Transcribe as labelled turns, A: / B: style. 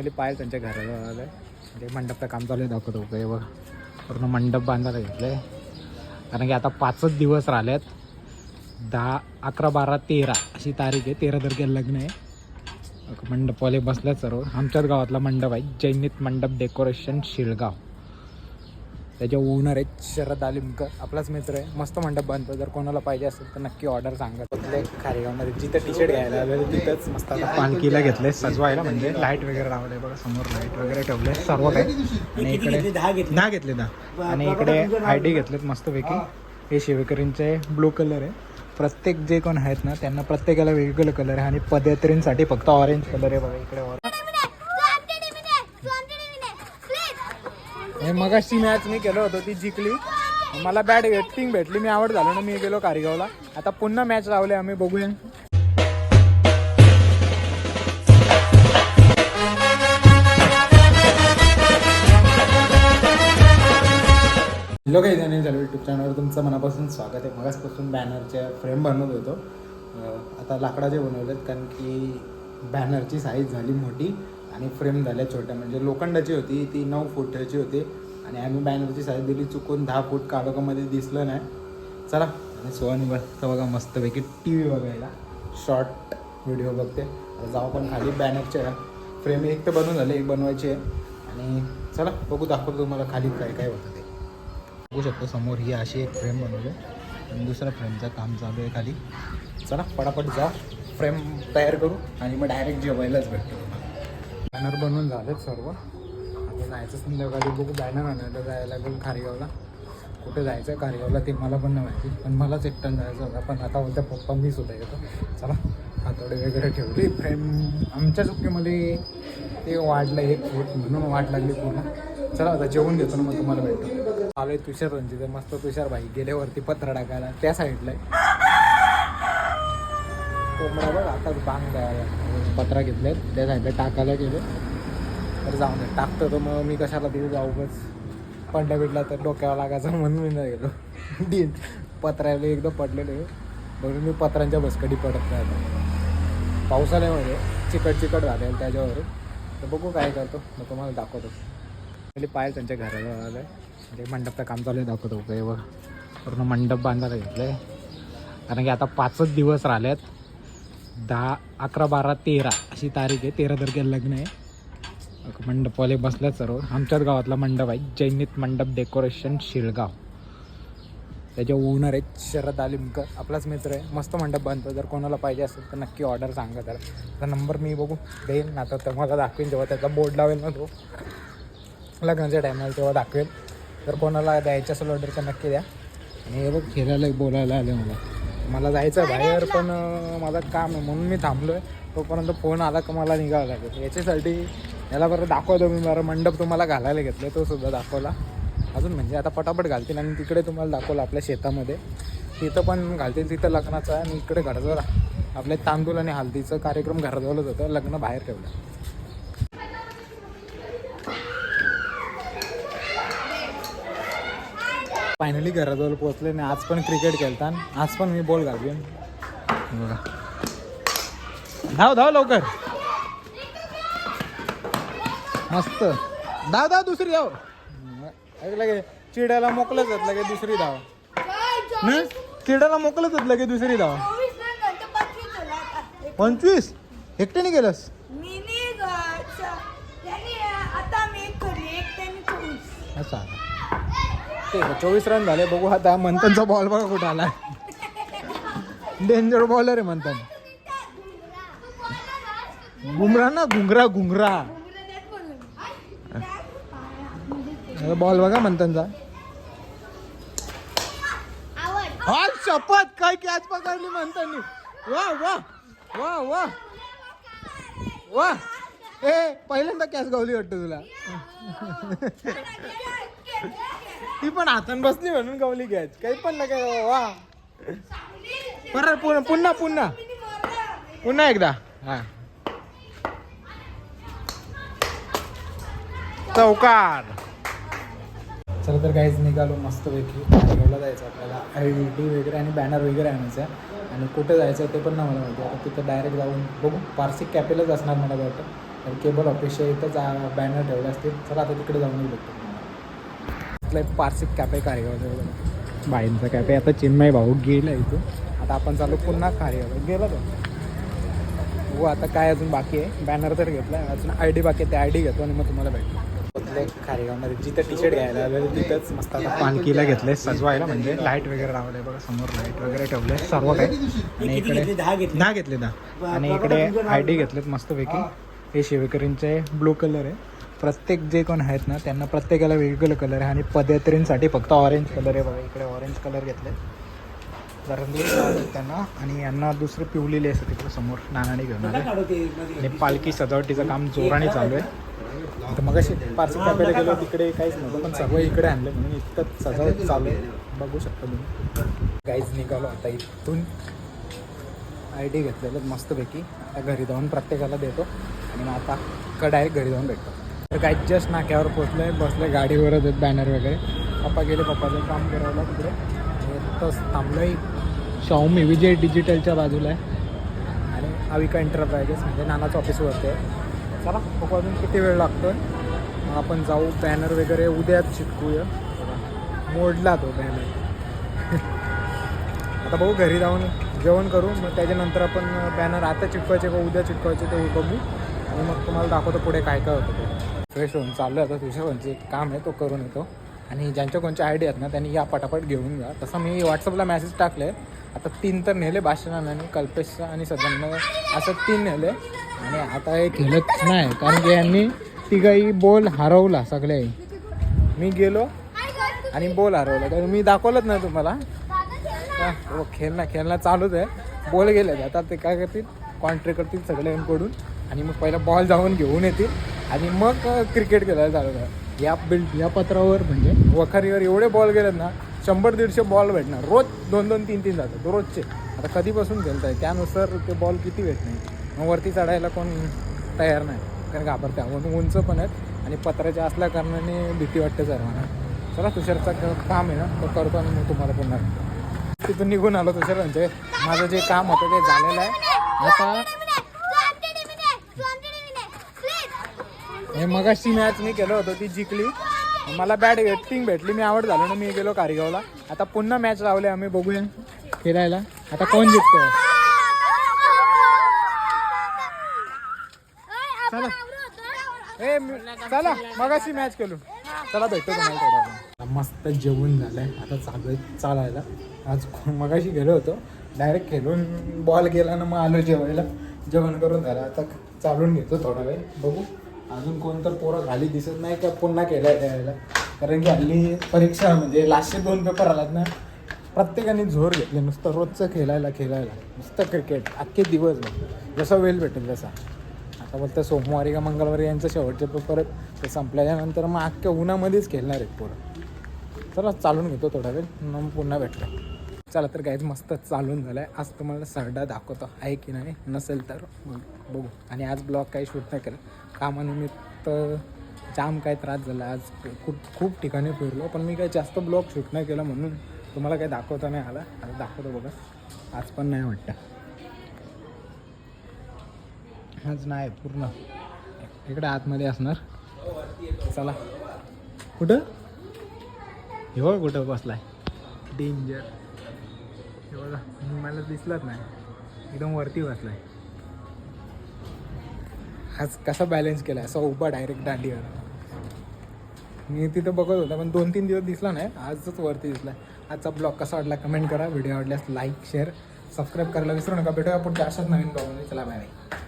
A: पहिले पाय त्यांच्या घराला आलं ते मंडपचं काम चालू आहे दाखवतो काय बघ. पूर्ण मंडप बांधायला घेतलंय. कारण की आता पाचच दिवस राहिलेत. दहा अकरा बारा तेरा अशी तारीख आहे. तेरा तारखेला लग्न आहे. मंडपवाले बसल्यात सर्व. आमच्याच गावातला मंडप आहे जैनित मंडप डेकोरेशन शिळगाव. त्याच्या ओनर आहेत शरद आलिमकर आपलाच मित्र आहे. मस्त मंडप बांधतो जर कोणाला पाहिजे असेल तर नक्की ऑर्डर सांगा. तिथले खारेगावमध्ये जिथं टी शर्ट घ्यायला आलं तिथंच मस्त आता पालखीला घेतले. सजवायला म्हणजे लाइट वगैरे लावले बघा समोर लाइट वगैरे ठेवले. सर्व काही. आणि इकडे दहा घेतले. दहा आणि इकडे आय डी घेतलेत मस्तपैकी हे शिवकरींचे ब्लू कलर आहे. प्रत्येक जे कोण आहेत ना त्यांना प्रत्येकाला वेगवेगळं कलर आहे आणि पदयात्रींसाठी फक्त ऑरेंज कलर आहे बघा. इकडे ऑरेंज आणि मगाशी मॅच मी केलं होतं ती जिंकली. मला बॅट वेटिंग भेटली मी आवड झालो ना मी गेलो कारिगावला. आता पुन्हा मॅच लावले आम्ही बघूया. हॅलो काही जणी झालं यूट्यूब चॅनलवर तुमचं मनापासून स्वागत आहे. मगासपासून बॅनरच्या फ्रेम बनवत होतो. आता लाकडाचे बनवलेत कारण की बॅनरची साईज झाली मोठी आणि फ्रेम झाल्या छोट्या. म्हणजे लोखंडाची होती ती नऊ फुटाची होती. आणि आम्ही बॅनरची साईज दिली चुकून दहा फूट काडोकामध्ये दिसलं नाही. चला आणि सोहन बसतं बघा मस्तपैकी टी व्ही बघायला. शॉर्ट व्हिडिओ बघते. जाऊ पण खाली बॅनरच्या फ्रेम एक तर बनवून झाले एक बनवायची आहे. आणि चला बघू दाखवतो तुम्हाला खाली काय काय होतं ते. बघू शकतो समोर ही अशी एक फ्रेम बनवली. आणि दुसऱ्या फ्रेमचं काम चालू आहे खाली. चला पटापट जा. फ्रेम तयार करू आणि मग डायरेक्ट जेवायलाच भेटतो. बॅनर बनवून झालेत सर्व. जायचं संध्याकाळी बघू बॅनर आणायला जायला लागेल खारेगावला. कुठे जायचं खारेगावला ते मला पण नाही माहिती. पण मलाच एकटं जायचं होतं. पण आता बोलत्या पप्पा मी सुद्धा येतो. चला हातोडे वगैरे ठेवले. फ्रेम आमच्या चुकीमध्ये ते वाढलं एक फूट म्हणून वाट लागली पूर्ण. चला आता जेवून घेतो ना मग तुम्हाला भेटतो आहे तुषार रणजित मस्त तुषार भाई. गेल्यावरती पत्र टाकायला. त्या साईडला कोंबडा बघ आता बांग द्यायला पत्रा घेतले त्या साईडला टाकायला गेलो. तर जाऊन दे टाकतो तर मग मी कशाला तिथे जाऊ बस पडल्या बिडला तर डोक्यावर लागायचं म्हणून मी नाही गेलो. दिन पत्र्याला एकदा पडलेले. म्हणून मी पत्रांच्या बसकडी पडत नाही आता पावसाळ्यामध्ये चिकट चिकट झाले त्याच्यावर. तर बघू काय करतो मग तुम्हाला दाखवतो. पहिले पाय त्यांच्या घराला आलं आहे म्हणजे मंडपचं काम चालू आहे दाखवतो काय बघ पूर्ण मंडप बांधायला घेतलं आहे कारण की आता पाचच दिवस राहिलेत. दहा अकरा बारा तेरा अशी तारीख आहे. तेरा तारखेला लग्न आहे. मंडपवाले बसल्यात सर्व आमच्याच गावातला मंडप आहे. जैनित मंडप डेकोरेशन शिळगाव त्याचे ओनर आहेत शरद आलिमकर. आपलाच मित्र आहे. मस्त मंडप बांधतो जर कोणाला पाहिजे असेल तर नक्की ऑर्डर सांगा त्याला. त्याचा नंबर मी बघू देईन. ना तर मला दाखवेन जेव्हा त्याचा बोर्ड लावेल ना तो. लग्नाच्या टायमाला तेव्हा दाखवेल. जर कोणाला द्यायचं असेल ऑर्डर तर नक्की द्या. आणि हे बघ खेळायला बोलायला आले मला. मला जायचं बाहेर पण माझं काम आहे म्हणून मी थांबलो आहे तोपर्यंत फोन आला का मला निघावं लागेल. याच्यासाठी याला बरं दाखवतो मी बरं मंडप तुम्हाला घालायला घेतलं तो सुद्धा दाखवला. अजून म्हणजे आता पटापट घालतील आणि तिकडे तुम्हाला दाखवलं आपल्या शेतामध्ये. तिथं पण घालतील तिथं लग्नाचं आहे आणि इकडे घरजवळ आपले तांदूळ आणि हल्दीचं कार्यक्रम घरजवळच होतं लग्न बाहेर ठेवलं. फायनली घराजवळ पोहोचले आणि आज पण क्रिकेट खेळता आज पण मी बॉल घालवीन. बघा. धाव धाव लवकर. मस्त. धाव धाव दुसरी धाव लगे चिड्याला मोकलंच आहेत लगे दुसरी धाव. चिड्याला मोकलंच आहेत लगे दुसरी धाव. पंचवीस एकट्याने गेलंस?
B: त्यांनी चोवीस.
A: रन झाले बघू आता मंथनचा बॉल बघा कुठं आला डेंजर बॉलर आहे मंथन. घुमरा ना घुंगरा घुंगरा बॉल बघा म्हणतांचा हॉल शपथ काय कॅच पकडली म्हणतानी वा वा वा वा. वा. ए पहिल्यांदा कॅच गावली वाटतं तुला. ती पण हातान बसली म्हणून गावली कॅच काही पण ना काय वा. परत पुन्हा पुन्हा पुन्हा. पुन्हा एकदा. हा. चौकार. चला तर काहीच निघालो मस्तपैकी. घ्यायला जायचं आपल्याला. आय डी वगैरे आणि बॅनर वगैरे आणायचं आहे. आणि कुठे जायचं आहे ते पण नाही मला माहिती आता तिथं डायरेक्ट जाऊन बघू. पार्सिक कॅपेलच असणार मला वाटतं. केबल ऑफिसच्या इथंच बॅनर ठेवले असतील चला आता तिकडे जाऊन बघतो. तुम्हाला एक पार्सिक कॅफे कारेगाव बाईंचा कॅफे आता चिन्मय भाऊ गेला इथं. आता आपण चालू पुन्हा कारेगाव गेला तो. हो आता काय अजून बाकी आहे? बॅनर तर घेतला अजून आय डी बाकी आहे. ते आय डी घेतो आणि मग तुम्हाला भेटतो. इथले खारेगावमध्ये जिथं टी शर्ट घ्यायला आलं तिथंच मस्त आता पालखीला घेतलंय सजवायला म्हणजे लाइट वगैरे लावलंय बघा समोर लाइट वगैरे ठेवलंय सर्व काही आणि इकडे दहा घेतले. दहा आणि इकडे आय डी घेतलेत मस्तपैकी हे शिवकरींचे ब्लू कलर आहे. प्रत्येक जे कोण आहेत ना त्यांना प्रत्येकाला वेगवेगळं कलर आहे. आणि पदयात्रींसाठी फक्त ऑरेंज कलर आहे बघा. इकडे ऑरेंज कलर घेतले त्यांना. आणि यांना दुसरे पिवलेले असतात तिकडे समोर. नानाने घेऊन आले. आणि पालखी सजावटीचं काम जोराने चालू आहे. तर मग अशी पार्सल कॅफेला गेलो तिकडे काहीच नव्हतं पण सर्व इकडे आणलं म्हणून इतकं सजावट चालू आहे. बघू शकता तुम्ही. काहीच निघालो आता इथून. आय डी घेतलेलं मस्तपैकी. आता घरी जाऊन प्रत्येकाला देतो. आणि मग आता का डायरेक्ट घरी जाऊन भेटतो. तर काही जस्ट नाक्यावर पोचलो आहे बसले गाडीवरच आहेत बॅनर वगैरे. पप्पा गेले पप्पाचं काम करायला तिकडे. तस थांबलो आहे शाओमी विजय डिजिटलच्या बाजूला आहे. आणि अविका एंटरप्राइजेस म्हणजे नानाचं ऑफिसवरती आहे. चला बघू अजून किती वेळ लागतो मग आपण जाऊ बॅनर वगैरे उद्याच चिटकूया मोडला तो बॅनर आता बघू घरी जाऊन जेवण करू मग त्याच्यानंतर आपण बॅनर आता चिटकवायचे का उद्या चिटकवायचे ते बघू. आणि मग तुम्हाला दाखवतो पुढे काय काय होतं ते. फ्रेश होऊन चाललं आता तुझ्या म्हणजे काम आहे तो करून येतो. आणि ज्यांच्या कोणच्या आयडी आहेत ना त्यांनी या पटापट घेऊन जा. तसं मी व्हॉट्सअपला मेसेज टाकले. आता तीन तर नेले भाषणानं कल्पेश आणि सदन असं तीन नेले. आणि आता हे केलंच नाही कारण की यांनी तिघाही बोल हरवला सगळे मी गेलो आणि बोल हरवला. तर मी दाखवलंच नाही तुम्हाला. हो खेळणं खेळणं चालूच आहे. बोल गेले आता ते काय करतील? कॉन्ट्री करतील सगळ्यांकडून आणि मग पहिला बॉल जाऊन घेऊन येतील. आणि मग क्रिकेट खेळायला चालू आहे या बिल्ड या पत्रावर म्हणजे वखारीवर एवढे बॉल गेलेत ना शंभर दीडशे बॉल भेटणार. रोज दोन दोन तीन तीन जातात रोजचे. आता कधीपासून खेळत आहे त्यानुसार ते बॉल किती भेटणार? मग वरती चढायला कोण तयार नाही. कारण घाबरत्या म्हणून उंच पण आहेत आणि पत्राच्या असल्या कारणाने भीती वाटते सर्वांना चला तुषारचा काम आहे ना तो करतो आणि मग तुम्हाला पुन्हा. तिथून निघून आलो तुषार म्हणजे माझं जे काम होतं ते झालेलं आहे. आता हे मगाशी मॅच मी केलं होतं ती जिंकली. मला बॅट बॅटिंग भेटली मी आवड झालो ना मी गेलो कारिगावला आता पुन्हा मॅच लावले आम्ही बघूया खेळायला आता कोण जिंकतो चला. ए चला मगाशी मॅच केलो. चला भेटतो तुम्हाला मस्त जेवण झालंय. आता चालू आहे चालायला. आज मगाशी गेलो होतो. डायरेक्ट खेळून बॉल गेला ना मग आलो जेवायला. जेवण करून झालं. आता चालून घेतो थोडा वेळ. बघू. अजून कोणतं पोरं खाली दिसत नाही का पुन्हा केलाय त्यावेळेला? कारण की हल्ली परीक्षा म्हणजे लास्टचे दोन पेपर आलात ना प्रत्येकाने झोर घेतले नुसतं रोजचं खेळायला खेळायला. नुसतं क्रिकेट अख्खे दिवस जसा वेळ भेटेल तसा. आता बोलतं सोमवारी का मंगळवारी यांचं शेवटचे पेपर ते संपल्याच्यानंतर मग अख्ख्या उन्हामध्येच खेळणार आहेत पोरं. चला चालून घेतो थोडा वेळ मग पुन्हा भेटतो चला तर काहीच मस्त चालून झालं आहे आज तुम्हाला सरडा दाखवतो. आहे की नाही? नसेल तर मग बघू. आणि आज ब्लॉग काही शूट नाही केलं. कामानिमित्त जाम काय त्रास झाला. आज खूप खूप ठिकाणी फिरलो पण मी काही जास्त ब्लॉग शूट नाही केलं म्हणून तुम्हाला काही दाखवता नाही आला. आता दाखवतो बघा. आज पण नाही वाटतं. आज नाही पूर्ण. इकडे आतमध्ये असणार. चला. कुठं? हे कुठं बसलाय. डेंजर हे बघा मला दिसलाच नाही. एकदम वरती बसलाय. आज कसा बॅलन्स केला असा उभा डायरेक्ट दांडीवर. मी तिथं बघत होता पण दोन तीन दिवस दिसला नाही. आजच वरती दिसला आजचा ब्लॉग कसा वाटला कमेंट करा. व्हिडिओ आवडल्यास लाईक शेअर सबस्क्राईब करायला विसरू नका. भेटूया पुढच्या अशाच नवीन ब्लॉगमध्ये चला बाय बाय